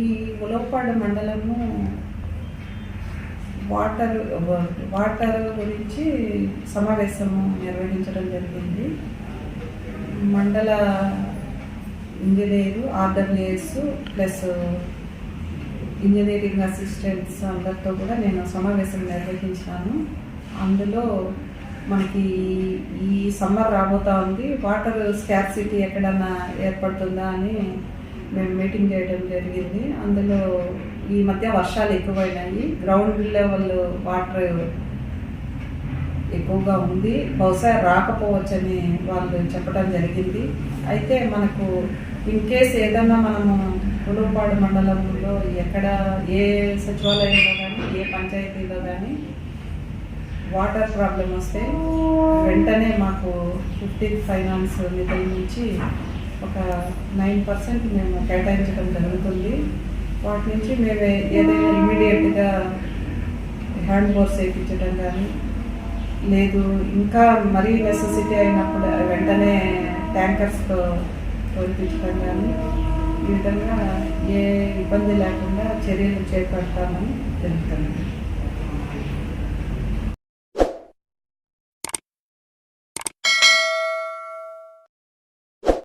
ఈ ములవపాడు మండలము water water గురించి సమావేశము నిర్వహించడం జరిగింది. మండల engineer RWS plus engineering assistants అందరితో కూడా నేను సమావేశం నిర్వహించాను. అందులో మనకి ఈ సమ్మర్ రాబోతా ఉంది. వాటర్ స్కార్సిటీ ఎక్కడన్నా ఏర్పడుతుందా అని మేము మీటింగ్ చేయడం జరిగింది. అందులో ఈ మధ్య వర్షాలు ఎక్కువైనాయి. గ్రౌండ్ లెవెల్ వాటర్ ఎక్కువగా ఉంది. బహుశా రాకపోవచ్చని వాళ్ళు చెప్పడం జరిగింది. అయితే మనకు ఇన్ కేస్ ఏదన్నా మనము పులుపాడు మండలంలో ఎక్కడ ఏ సచివాలయంలో కానీ ఏ పంచాయతీలో కానీ వాటర్ ప్రాబ్లం వస్తే వెంటనే మాకు ఫిఫ్టీన్త్ ఫైనాన్స్ నిధుల నుంచి ఒక నైన్ పర్సెంట్ మేము కేటాయించడం జరుగుతుంది. వాటి నుంచి మేము ఏదైనా ఇమీడియట్గా హ్యాండ్ బోర్స్ వేయించడం కానీ లేదు ఇంకా మరీ నెసెసిటీ అయినప్పుడు వెంటనే ట్యాంకర్స్తో తోలిపించడం కానీ ఈ విధంగా ఏ ఇబ్బంది లేకుండా చర్యలు చేపడతామని తెలుపుతున్నాను